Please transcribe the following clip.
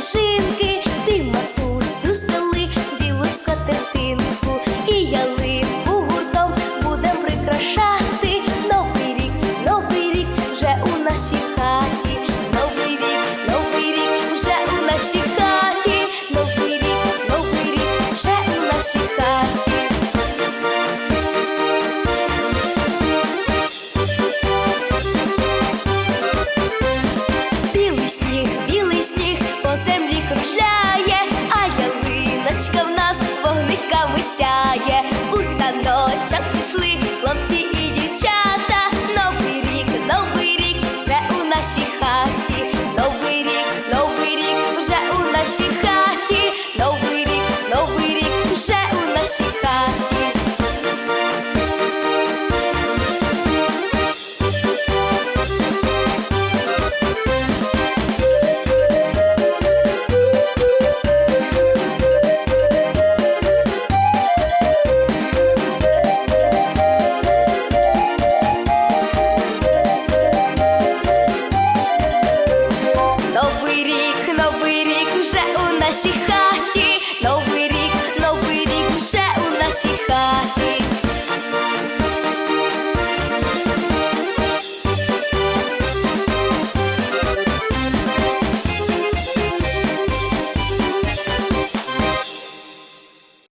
See. Зірочка в нас вогниками сяє, у таночок пішли хлопці і дівчата. Новий рік, новий рік вже у нашій хаті. Новий новий рік уже у нашій хаті.